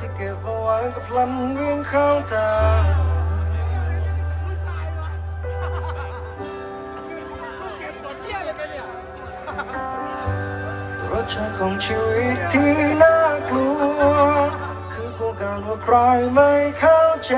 ที่เก็บเอาไว้กับพลำเรียงข้างตารสชาติของชีวิตที่น่ากลัว คือโครงการว่าใครไม่เข้าใจ